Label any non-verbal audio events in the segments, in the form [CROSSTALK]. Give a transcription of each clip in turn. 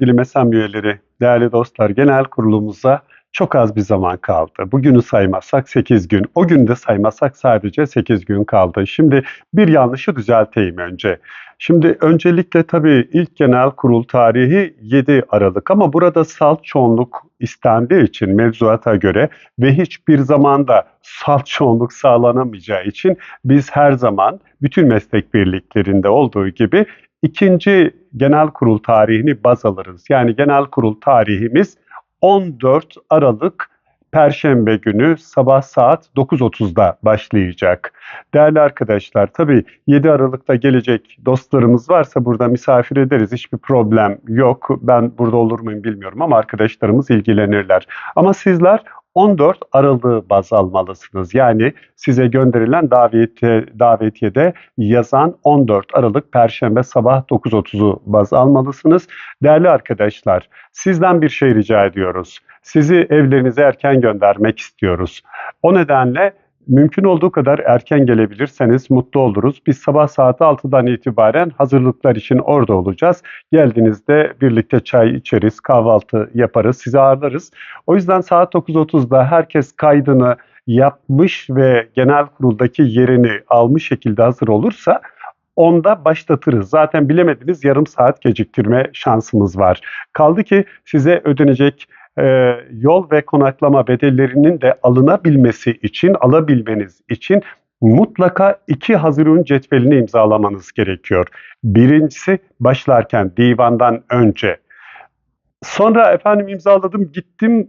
sevgili MESAM üyeleri, değerli dostlar, genel kurulumuza çok az bir zaman kaldı. Bugünü saymazsak 8 gün, o günü de saymazsak sadece 8 gün kaldı. Şimdi bir yanlışı düzelteyim önce. Şimdi öncelikle tabii ilk genel kurul tarihi 7 Aralık ama burada salt çoğunluk istendiği için mevzuata göre ve hiçbir zamanda salt çoğunluk sağlanamayacağı için biz her zaman bütün meslek birliklerinde olduğu gibi ikinci genel kurul tarihini baz alırız. Yani genel kurul tarihimiz 14 Aralık Perşembe günü sabah saat 9.30'da başlayacak. Değerli arkadaşlar tabii 7 Aralık'ta gelecek dostlarımız varsa burada misafir ederiz. Hiçbir problem yok. Ben burada olur muyum bilmiyorum ama arkadaşlarımız ilgilenirler. Ama sizler 14 Aralık'ı baz almalısınız. Yani size gönderilen davetiye, davetiyede yazan 14 Aralık Perşembe sabah 9.30'u baz almalısınız. Değerli arkadaşlar, sizden bir şey rica ediyoruz. Sizi evlerinize erken göndermek istiyoruz. O nedenle mümkün olduğu kadar erken gelebilirseniz mutlu oluruz. Biz sabah saat 6'dan itibaren hazırlıklar için orada olacağız. Geldiğinizde birlikte çay içeriz, kahvaltı yaparız, sizi ağırlarız. O yüzden saat 9.30'da herkes kaydını yapmış ve genel kuruldaki yerini almış şekilde hazır olursa onda başlatırız. Zaten bilemediniz yarım saat geciktirme şansımız var. Kaldı ki size ödenecek e, yol ve konaklama bedellerinin de alınabilmesi için, alabilmeniz için mutlaka iki hazır ürün cetvelini imzalamanız gerekiyor. Birincisi başlarken divandan önce. Sonra efendim imzaladım gittim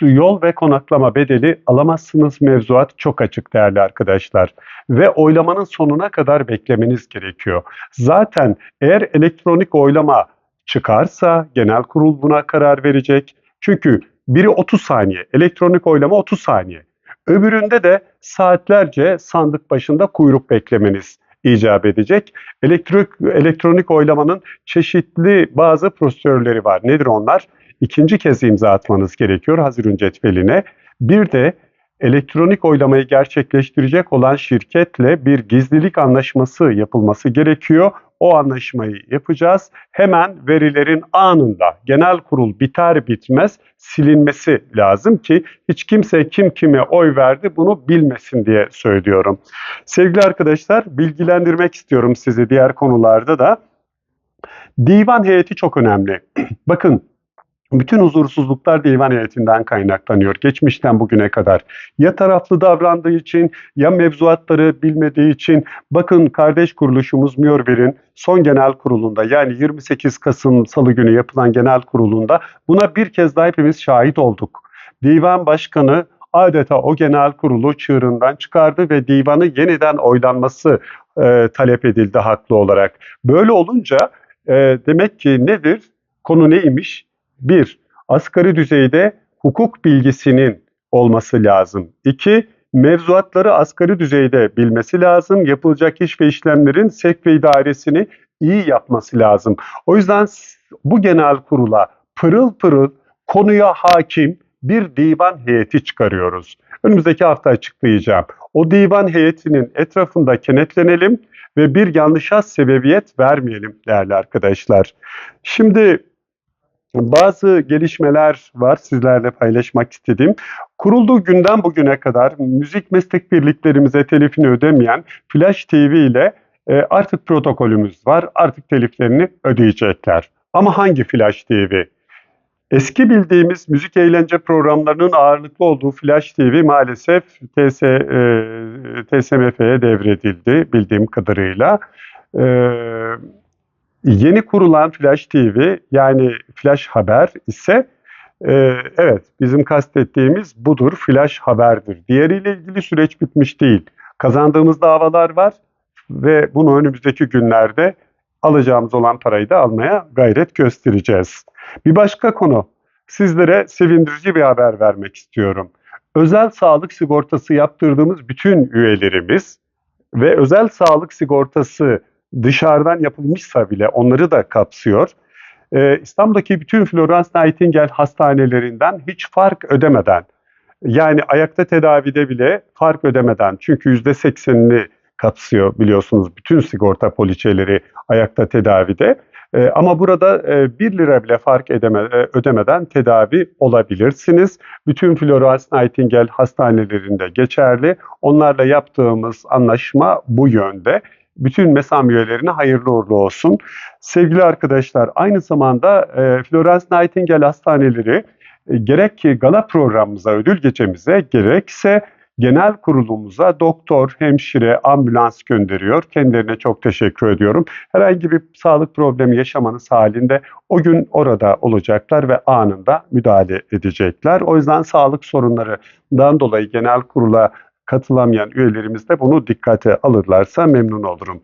yol ve konaklama bedeli alamazsınız mevzuat çok açık değerli arkadaşlar. Ve oylamanın sonuna kadar beklemeniz gerekiyor. Zaten eğer elektronik oylama çıkarsa genel kurul buna karar verecek. Çünkü biri 30 saniye, elektronik oylama 30 saniye. Öbüründe de saatlerce sandık başında kuyruk beklemeniz icap edecek. Elektrik, elektronik oylamanın çeşitli bazı prosedürleri var. Nedir onlar? İkinci kez imza atmanız gerekiyor hazır cetveline. Bir de elektronik oylamayı gerçekleştirecek olan şirketle bir gizlilik anlaşması yapılması gerekiyor. O anlaşmayı yapacağız. Hemen verilerin anında genel kurul biter bitmez silinmesi lazım ki hiç kimse kim kime oy verdi bunu bilmesin diye söylüyorum. Sevgili arkadaşlar bilgilendirmek istiyorum sizi diğer konularda da. Divan heyeti çok önemli. [CLEARS THROAT] Bakın bütün huzursuzluklar divan heyetinden kaynaklanıyor geçmişten bugüne kadar. Ya taraflı davrandığı için ya mevzuatları bilmediği için bakın kardeş kuruluşumuz Mürver'in son genel kurulunda yani 28 Kasım Salı günü yapılan genel kurulunda buna bir kez daha hepimiz şahit olduk. Divan başkanı adeta o genel kurulu çığırından çıkardı ve divanı yeniden oylanması e, talep edildi haklı olarak. Böyle olunca e, demek ki nedir? Konu neymiş? Bir, asgari düzeyde hukuk bilgisinin olması lazım. İki, mevzuatları asgari düzeyde bilmesi lazım. Yapılacak iş ve işlemlerin sevk ve idaresini iyi yapması lazım. O yüzden bu genel kurula pırıl pırıl konuya hakim bir divan heyeti çıkarıyoruz. Önümüzdeki hafta açıklayacağım. O divan heyetinin etrafında kenetlenelim ve bir yanlışa sebebiyet vermeyelim değerli arkadaşlar. Şimdi bazı gelişmeler var sizlerle paylaşmak istediğim. Kurulduğu günden bugüne kadar müzik meslek birliklerimize telifini ödemeyen Flash TV ile e, artık protokolümüz var. Artık teliflerini ödeyecekler. Ama hangi Flash TV? Eski bildiğimiz müzik eğlence programlarının ağırlıklı olduğu Flash TV maalesef TS, e, TSMF'ye devredildi bildiğim kadarıyla. E, Yeni kurulan Flash TV yani Flash Haber ise e, evet bizim kastettiğimiz budur, Flash Haber'dir. Diğeriyle ilgili süreç bitmiş değil. Kazandığımız davalar var ve bunu önümüzdeki günlerde alacağımız olan parayı da almaya gayret göstereceğiz. Bir başka konu, sizlere sevindirici bir haber vermek istiyorum. Özel sağlık sigortası yaptırdığımız bütün üyelerimiz ve özel sağlık sigortası dışarıdan yapılmışsa bile onları da kapsıyor. Ee, İstanbul'daki bütün Florence Nightingale hastanelerinden hiç fark ödemeden, yani ayakta tedavide bile fark ödemeden, çünkü %80'ini kapsıyor biliyorsunuz bütün sigorta poliçeleri ayakta tedavide. E, ama burada e, 1 lira bile fark edeme, e, ödemeden tedavi olabilirsiniz. Bütün Florence Nightingale hastanelerinde geçerli. Onlarla yaptığımız anlaşma bu yönde. Bütün MESAM üyelerine hayırlı uğurlu olsun. Sevgili arkadaşlar aynı zamanda e, Florence Nightingale hastaneleri e, gerek ki gala programımıza, ödül gecemize gerekse genel kurulumuza doktor, hemşire, ambulans gönderiyor. Kendilerine çok teşekkür ediyorum. Herhangi bir sağlık problemi yaşamanız halinde o gün orada olacaklar ve anında müdahale edecekler. O yüzden sağlık sorunlarından dolayı genel kurula katılamayan üyelerimiz de bunu dikkate alırlarsa memnun olurum.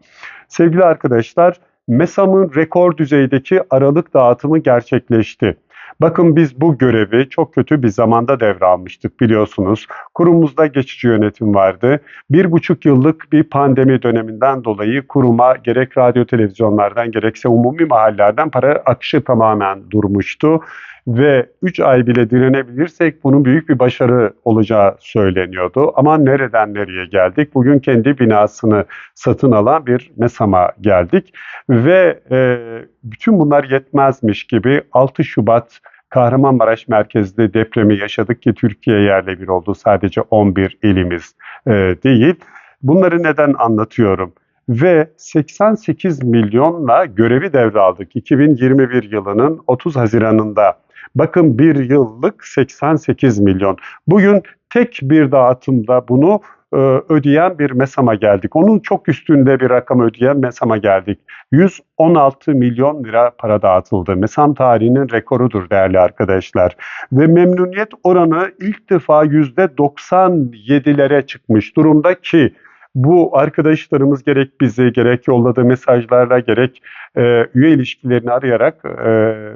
Sevgili arkadaşlar, MESAM'ın rekor düzeydeki aralık dağıtımı gerçekleşti. Bakın biz bu görevi çok kötü bir zamanda devralmıştık biliyorsunuz. Kurumumuzda geçici yönetim vardı. Bir buçuk yıllık bir pandemi döneminden dolayı kuruma gerek radyo televizyonlardan gerekse umumi mahallelerden para akışı tamamen durmuştu. Ve 3 ay bile direnebilirsek bunun büyük bir başarı olacağı söyleniyordu. Ama nereden nereye geldik? Bugün kendi binasını satın alan bir MESAM'a geldik. Ve e, bütün bunlar yetmezmiş gibi 6 Şubat Kahramanmaraş merkezli depremi yaşadık ki Türkiye yerle bir oldu. Sadece 11 ilimiz e, değil. Bunları neden anlatıyorum? Ve 88 milyonla görevi devraldık 2021 yılının 30 Haziran'ında. Bakın bir yıllık 88 milyon. Bugün tek bir dağıtımda bunu e, ödeyen bir MESAM'a geldik. Onun çok üstünde bir rakam ödeyen MESAM'a geldik. 116 milyon lira para dağıtıldı. MESAM tarihinin rekorudur değerli arkadaşlar. Ve memnuniyet oranı ilk defa %97'lere çıkmış durumda ki bu arkadaşlarımız gerek bizi gerek yolladığı mesajlarla gerek e, üye ilişkilerini arayarak e,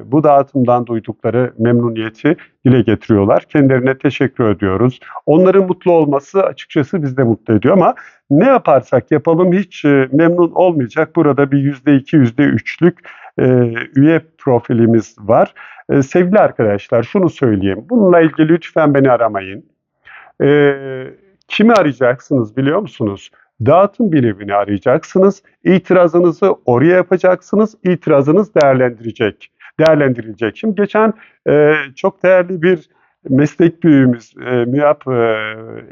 bu dağıtımdan duydukları memnuniyeti dile getiriyorlar. Kendilerine teşekkür ediyoruz. Onların mutlu olması açıkçası bizi de mutlu ediyor ama ne yaparsak yapalım hiç e, memnun olmayacak. Burada bir yüzde iki, yüzde üçlük e, üye profilimiz var. E, sevgili arkadaşlar şunu söyleyeyim. Bununla ilgili lütfen beni aramayın. Eee Kimi arayacaksınız biliyor musunuz? Dağıtım birimini arayacaksınız. İtirazınızı oraya yapacaksınız. İtirazınız değerlendirecek. Değerlendirilecek. Şimdi geçen e, çok değerli bir meslek büyüğümüz e, MÜYAP e,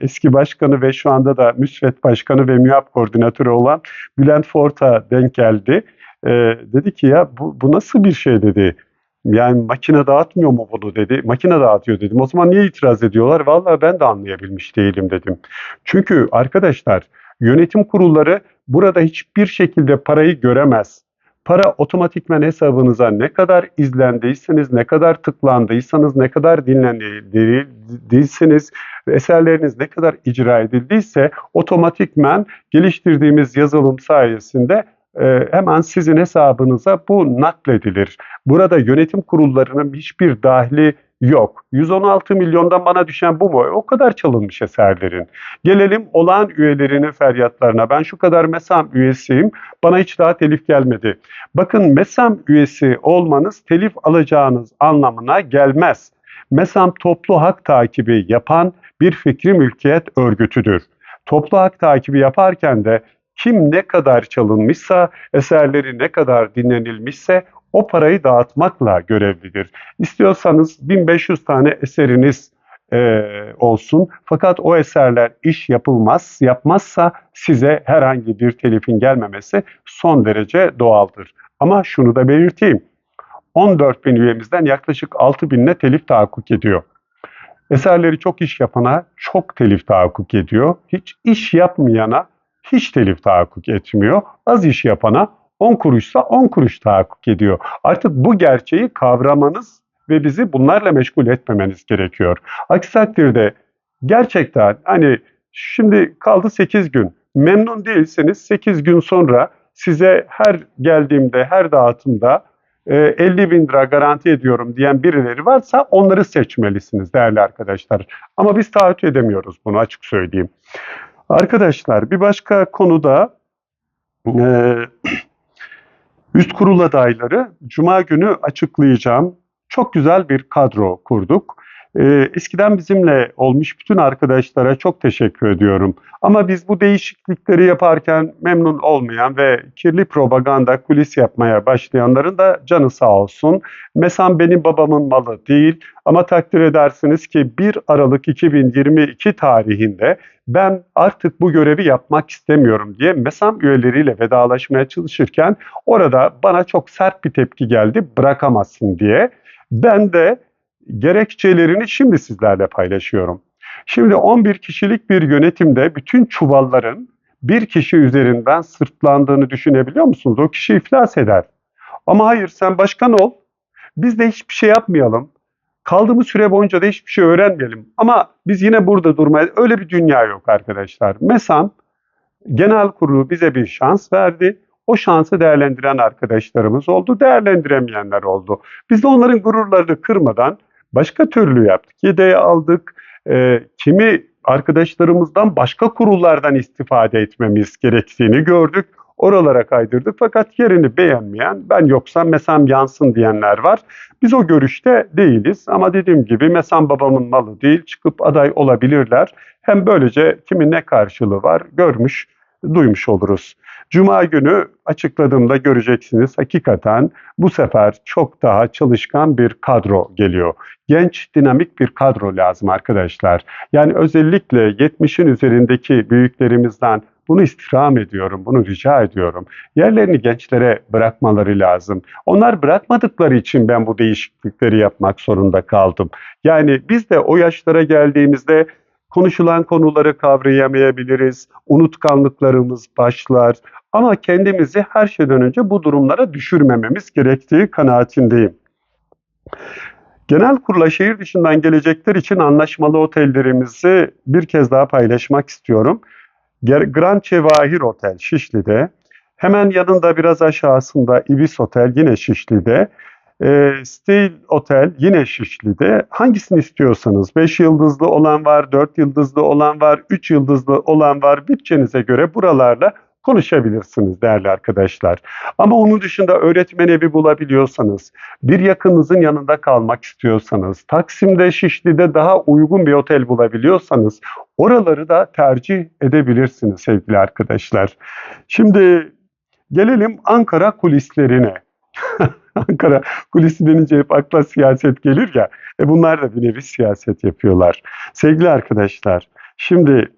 eski başkanı ve şu anda da müsvet başkanı ve MÜYAP koordinatörü olan Bülent Fort'a denk geldi. E, dedi ki ya bu, bu nasıl bir şey dedi. Yani makine dağıtmıyor mu bunu dedi. Makine dağıtıyor dedim. O zaman niye itiraz ediyorlar? Vallahi ben de anlayabilmiş değilim dedim. Çünkü arkadaşlar yönetim kurulları burada hiçbir şekilde parayı göremez. Para otomatikmen hesabınıza ne kadar izlendiyseniz, ne kadar tıklandıysanız, ne kadar dinlendiyseniz, eserleriniz ne kadar icra edildiyse otomatikmen geliştirdiğimiz yazılım sayesinde hemen sizin hesabınıza bu nakledilir. Burada yönetim kurullarının hiçbir dahli yok. 116 milyondan bana düşen bu mu? O kadar çalınmış eserlerin. Gelelim olağan üyelerinin feryatlarına. Ben şu kadar MESAM üyesiyim. Bana hiç daha telif gelmedi. Bakın MESAM üyesi olmanız telif alacağınız anlamına gelmez. MESAM toplu hak takibi yapan bir fikri mülkiyet örgütüdür. Toplu hak takibi yaparken de kim ne kadar çalınmışsa, eserleri ne kadar dinlenilmişse o parayı dağıtmakla görevlidir. İstiyorsanız 1500 tane eseriniz e, olsun fakat o eserler iş yapılmaz, yapmazsa size herhangi bir telifin gelmemesi son derece doğaldır. Ama şunu da belirteyim. 14 bin üyemizden yaklaşık 6 binine telif tahakkuk ediyor. Eserleri çok iş yapana çok telif tahakkuk ediyor. Hiç iş yapmayana hiç telif tahakkuk etmiyor. Az iş yapana 10 kuruşsa 10 kuruş tahakkuk ediyor. Artık bu gerçeği kavramanız ve bizi bunlarla meşgul etmemeniz gerekiyor. Aksi takdirde gerçekten hani şimdi kaldı 8 gün. Memnun değilseniz 8 gün sonra size her geldiğimde, her dağıtımda 50 e, bin lira garanti ediyorum diyen birileri varsa onları seçmelisiniz değerli arkadaşlar. Ama biz taahhüt edemiyoruz bunu açık söyleyeyim. Arkadaşlar bir başka konuda e, [CLEARS THROAT] üst kurul adayları Cuma günü açıklayacağım. Çok güzel bir kadro kurduk. Ee, eskiden bizimle olmuş bütün arkadaşlara çok teşekkür ediyorum. Ama biz bu değişiklikleri yaparken memnun olmayan ve kirli propaganda kulis yapmaya başlayanların da canı sağ olsun. Mesam benim babamın malı değil ama takdir edersiniz ki 1 Aralık 2022 tarihinde ben artık bu görevi yapmak istemiyorum diye MESAM üyeleriyle vedalaşmaya çalışırken orada bana çok sert bir tepki geldi bırakamazsın diye. Ben de gerekçelerini şimdi sizlerle paylaşıyorum. Şimdi 11 kişilik bir yönetimde bütün çuvalların bir kişi üzerinden sırtlandığını düşünebiliyor musunuz? O kişi iflas eder. Ama hayır sen başkan ol. Biz de hiçbir şey yapmayalım. Kaldığımız süre boyunca da hiçbir şey öğrenmeyelim. Ama biz yine burada durmaya öyle bir dünya yok arkadaşlar. MESAM genel kurulu bize bir şans verdi. O şansı değerlendiren arkadaşlarımız oldu, değerlendiremeyenler oldu. Biz de onların gururlarını kırmadan başka türlü yaptık. Yedeği aldık. E, kimi arkadaşlarımızdan başka kurullardan istifade etmemiz gerektiğini gördük. Oralara kaydırdık fakat yerini beğenmeyen ben yoksam mesam yansın diyenler var. Biz o görüşte değiliz ama dediğim gibi mesam babamın malı değil çıkıp aday olabilirler. Hem böylece kimin ne karşılığı var görmüş duymuş oluruz. Cuma günü açıkladığımda göreceksiniz hakikaten bu sefer çok daha çalışkan bir kadro geliyor. Genç, dinamik bir kadro lazım arkadaşlar. Yani özellikle 70'in üzerindeki büyüklerimizden bunu istirham ediyorum, bunu rica ediyorum. Yerlerini gençlere bırakmaları lazım. Onlar bırakmadıkları için ben bu değişiklikleri yapmak zorunda kaldım. Yani biz de o yaşlara geldiğimizde konuşulan konuları kavrayamayabiliriz, unutkanlıklarımız başlar ama kendimizi her şeyden önce bu durumlara düşürmememiz gerektiği kanaatindeyim. Genel kurula şehir dışından gelecekler için anlaşmalı otellerimizi bir kez daha paylaşmak istiyorum. Grand Cevahir Otel Şişli'de, hemen yanında biraz aşağısında Ibis Otel yine Şişli'de, e, Steel Otel yine Şişli'de. Hangisini istiyorsanız 5 yıldızlı olan var, 4 yıldızlı olan var, 3 yıldızlı olan var. Bütçenize göre buralarla konuşabilirsiniz değerli arkadaşlar. Ama onun dışında öğretmen evi bulabiliyorsanız, bir yakınınızın yanında kalmak istiyorsanız, Taksim'de, Şişli'de daha uygun bir otel bulabiliyorsanız oraları da tercih edebilirsiniz sevgili arkadaşlar. Şimdi gelelim Ankara kulislerine. [LAUGHS] Ankara kulisi denince hep akla siyaset gelir ya. E bunlar da bir nevi siyaset yapıyorlar. Sevgili arkadaşlar, şimdi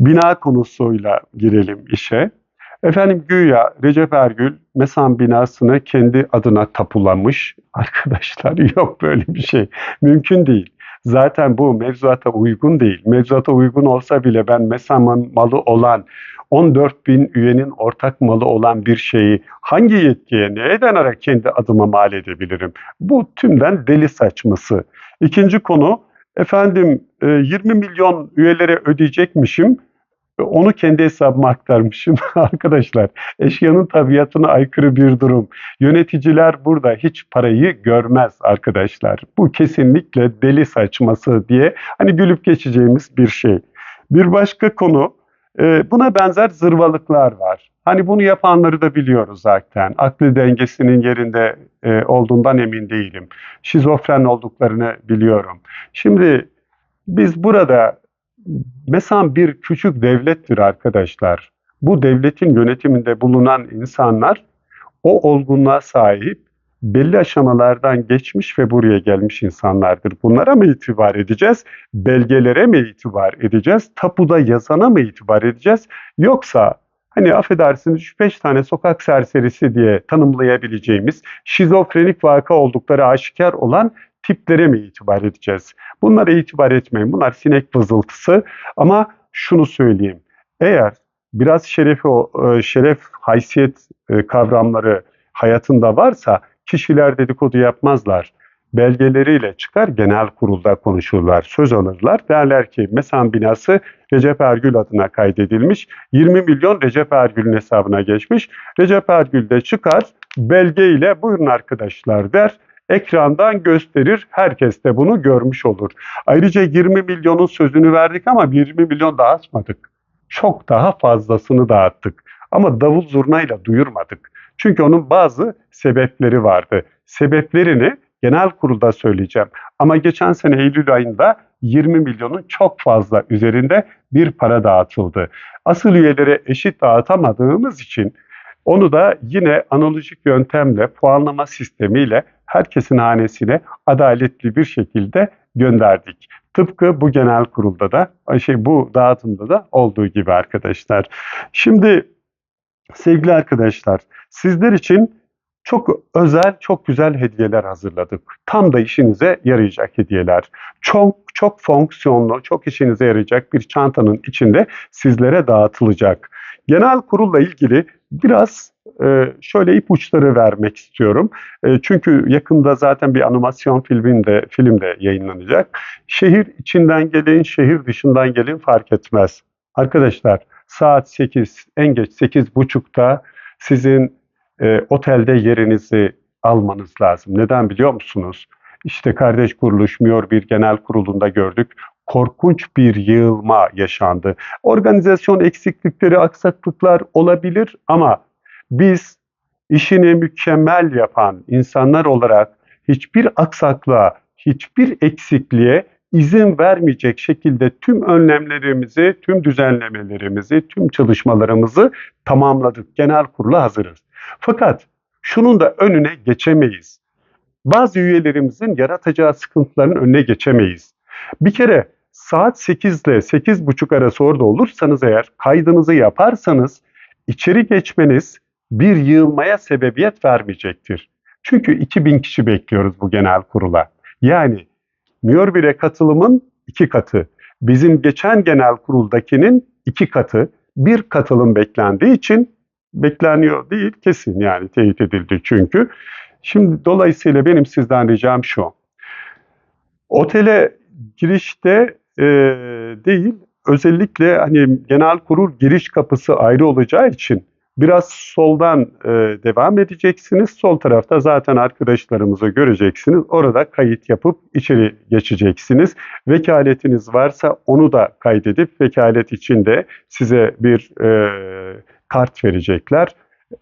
bina konusuyla girelim işe. Efendim güya Recep Ergül Mesan binasını kendi adına tapulamış. [LAUGHS] Arkadaşlar yok böyle bir şey. Mümkün değil. Zaten bu mevzuata uygun değil. Mevzuata uygun olsa bile ben Mesam'ın malı olan 14 bin üyenin ortak malı olan bir şeyi hangi yetkiye neye dayanarak kendi adıma mal edebilirim? Bu tümden deli saçması. İkinci konu efendim 20 milyon üyelere ödeyecekmişim onu kendi hesabıma aktarmışım. [LAUGHS] Arkadaşlar eşyanın tabiatına aykırı bir durum. Yöneticiler burada hiç parayı görmez arkadaşlar. Bu kesinlikle deli saçması diye hani gülüp geçeceğimiz bir şey. Bir başka konu e, buna benzer zırvalıklar var. Hani bunu yapanları da biliyoruz zaten. Aklı dengesinin yerinde e, olduğundan emin değilim. Şizofren olduklarını biliyorum. Şimdi biz burada Mesela bir küçük devlettir arkadaşlar. Bu devletin yönetiminde bulunan insanlar o olgunluğa sahip, belli aşamalardan geçmiş ve buraya gelmiş insanlardır. Bunlara mı itibar edeceğiz? Belgelere mi itibar edeceğiz? Tapuda yazana mı itibar edeceğiz? Yoksa hani affedersiniz 3-5 tane sokak serserisi diye tanımlayabileceğimiz şizofrenik vaka oldukları aşikar olan tiplere mi itibar edeceğiz? Bunlara itibar etmeyin. Bunlar sinek vızıltısı. Ama şunu söyleyeyim. Eğer biraz şerefi, e, şeref, haysiyet e, kavramları hayatında varsa kişiler dedikodu yapmazlar. Belgeleriyle çıkar genel kurulda konuşurlar, söz alırlar. Derler ki Mesan binası Recep Ergül adına kaydedilmiş. 20 milyon Recep Ergül'ün hesabına geçmiş. Recep Ergül de çıkar belgeyle buyurun arkadaşlar der ekrandan gösterir. Herkes de bunu görmüş olur. Ayrıca 20 milyonun sözünü verdik ama 20 milyon dağıtmadık. Çok daha fazlasını dağıttık. Ama davul zurnayla duyurmadık. Çünkü onun bazı sebepleri vardı. Sebeplerini genel kurulda söyleyeceğim. Ama geçen sene Eylül ayında 20 milyonun çok fazla üzerinde bir para dağıtıldı. Asıl üyelere eşit dağıtamadığımız için onu da yine analojik yöntemle, puanlama sistemiyle herkesin hanesine adaletli bir şekilde gönderdik. Tıpkı bu genel kurulda da, şey bu dağıtımda da olduğu gibi arkadaşlar. Şimdi sevgili arkadaşlar, sizler için çok özel, çok güzel hediyeler hazırladık. Tam da işinize yarayacak hediyeler. Çok çok fonksiyonlu, çok işinize yarayacak bir çantanın içinde sizlere dağıtılacak. Genel kurulla ilgili biraz e, şöyle ipuçları vermek istiyorum. E, çünkü yakında zaten bir animasyon filminde filmde yayınlanacak. Şehir içinden gelin, şehir dışından gelin fark etmez. Arkadaşlar saat 8, en geç 8.30'da sizin e, otelde yerinizi almanız lazım. Neden biliyor musunuz? İşte kardeş kuruluş Miyor bir genel kurulunda gördük. Korkunç bir yığılma yaşandı. Organizasyon eksiklikleri, aksaklıklar olabilir ama biz işini mükemmel yapan insanlar olarak hiçbir aksaklığa, hiçbir eksikliğe izin vermeyecek şekilde tüm önlemlerimizi, tüm düzenlemelerimizi, tüm çalışmalarımızı tamamladık. Genel kurula hazırız. Fakat şunun da önüne geçemeyiz. Bazı üyelerimizin yaratacağı sıkıntıların önüne geçemeyiz. Bir kere saat 8 ile 8.30 arası orada olursanız eğer kaydınızı yaparsanız içeri geçmeniz bir yığılmaya sebebiyet vermeyecektir. Çünkü 2000 kişi bekliyoruz bu genel kurula. Yani Miyor 1'e katılımın iki katı. Bizim geçen genel kuruldakinin iki katı. Bir katılım beklendiği için bekleniyor değil kesin yani teyit edildi çünkü. Şimdi dolayısıyla benim sizden ricam şu. Otele girişte e, değil özellikle hani genel kurul giriş kapısı ayrı olacağı için biraz soldan e, devam edeceksiniz. Sol tarafta zaten arkadaşlarımızı göreceksiniz. Orada kayıt yapıp içeri geçeceksiniz. Vekaletiniz varsa onu da kaydedip vekalet içinde size bir e, kart verecekler.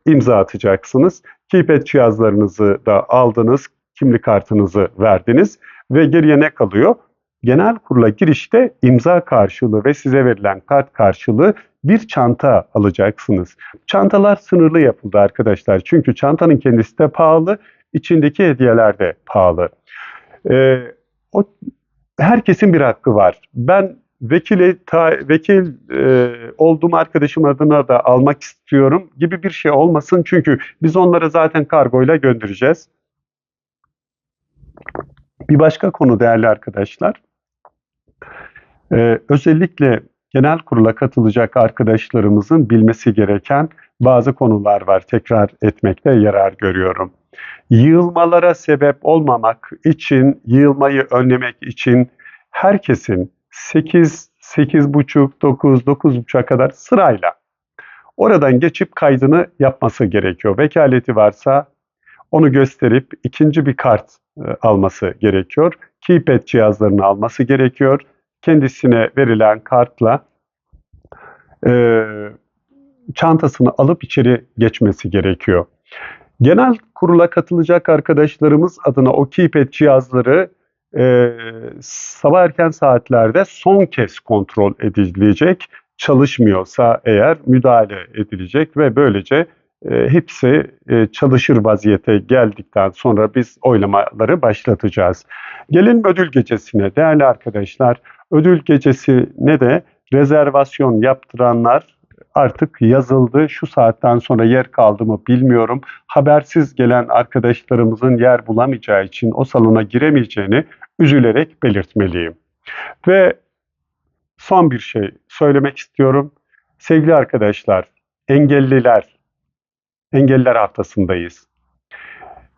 İmza atacaksınız. Keypad cihazlarınızı da aldınız, kimlik kartınızı verdiniz ve geriye ne kalıyor? Genel kurula girişte imza karşılığı ve size verilen kart karşılığı bir çanta alacaksınız. Çantalar sınırlı yapıldı arkadaşlar. Çünkü çantanın kendisi de pahalı, içindeki hediyeler de pahalı. Ee, o herkesin bir hakkı var. Ben vekili ta, vekil e, olduğum arkadaşım adına da almak istiyorum gibi bir şey olmasın çünkü biz onları zaten kargoyla göndereceğiz. Bir başka konu değerli arkadaşlar. Ee, özellikle genel kurula katılacak arkadaşlarımızın bilmesi gereken bazı konular var. Tekrar etmekte yarar görüyorum. Yığılmalara sebep olmamak için, yığılmayı önlemek için herkesin 8, 8.30, 9, 9.30'a kadar sırayla oradan geçip kaydını yapması gerekiyor. Vekaleti varsa onu gösterip ikinci bir kart e, alması gerekiyor. Keypad cihazlarını alması gerekiyor. Kendisine verilen kartla e, çantasını alıp içeri geçmesi gerekiyor. Genel kurula katılacak arkadaşlarımız adına o keypad cihazları e, sabah erken saatlerde son kez kontrol edilecek. Çalışmıyorsa eğer müdahale edilecek ve böylece hepsi e, çalışır vaziyete geldikten sonra biz oylamaları başlatacağız. Gelin ödül gecesine değerli arkadaşlar. Ödül gecesi ne de rezervasyon yaptıranlar artık yazıldı. Şu saatten sonra yer kaldı mı bilmiyorum. Habersiz gelen arkadaşlarımızın yer bulamayacağı için o salona giremeyeceğini üzülerek belirtmeliyim. Ve son bir şey söylemek istiyorum. Sevgili arkadaşlar, engelliler, engelliler haftasındayız.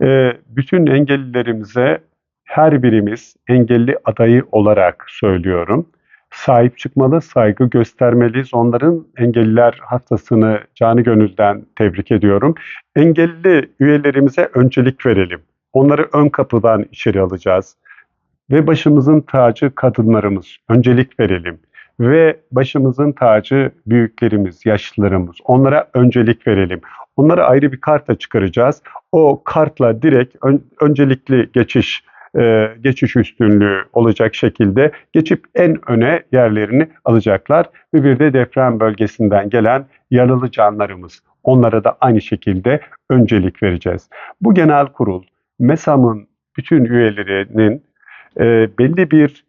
Ee, bütün engellilerimize her birimiz engelli adayı olarak söylüyorum. Sahip çıkmalı, saygı göstermeliyiz. Onların engelliler haftasını canı gönülden tebrik ediyorum. Engelli üyelerimize öncelik verelim. Onları ön kapıdan içeri alacağız. Ve başımızın tacı kadınlarımız. Öncelik verelim. Ve başımızın tacı büyüklerimiz, yaşlılarımız. Onlara öncelik verelim. Onları ayrı bir karta çıkaracağız. O kartla direkt ön- öncelikli geçiş e, geçiş üstünlüğü olacak şekilde geçip en öne yerlerini alacaklar ve bir de deprem bölgesinden gelen yaralı canlarımız. Onlara da aynı şekilde öncelik vereceğiz. Bu genel kurul MESAM'ın bütün üyelerinin e, belli bir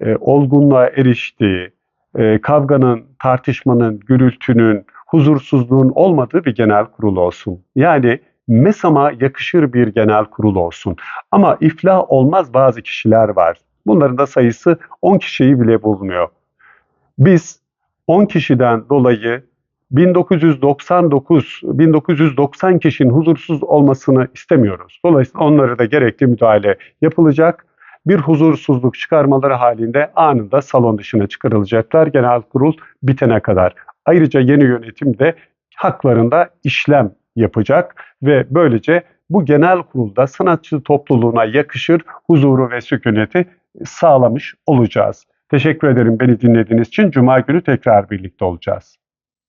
e, olgunluğa eriştiği, e, kavganın, tartışmanın, gürültünün, huzursuzluğun olmadığı bir genel kurul olsun. Yani MESAM'a yakışır bir genel kurul olsun. Ama iflah olmaz bazı kişiler var. Bunların da sayısı 10 kişiyi bile bulmuyor. Biz 10 kişiden dolayı 1999 1990 kişinin huzursuz olmasını istemiyoruz. Dolayısıyla onlara da gerekli müdahale yapılacak. Bir huzursuzluk çıkarmaları halinde anında salon dışına çıkarılacaklar genel kurul bitene kadar. Ayrıca yeni yönetim de haklarında işlem yapacak ve böylece bu genel kurulda sanatçı topluluğuna yakışır huzuru ve sükuneti sağlamış olacağız. Teşekkür ederim beni dinlediğiniz için. Cuma günü tekrar birlikte olacağız.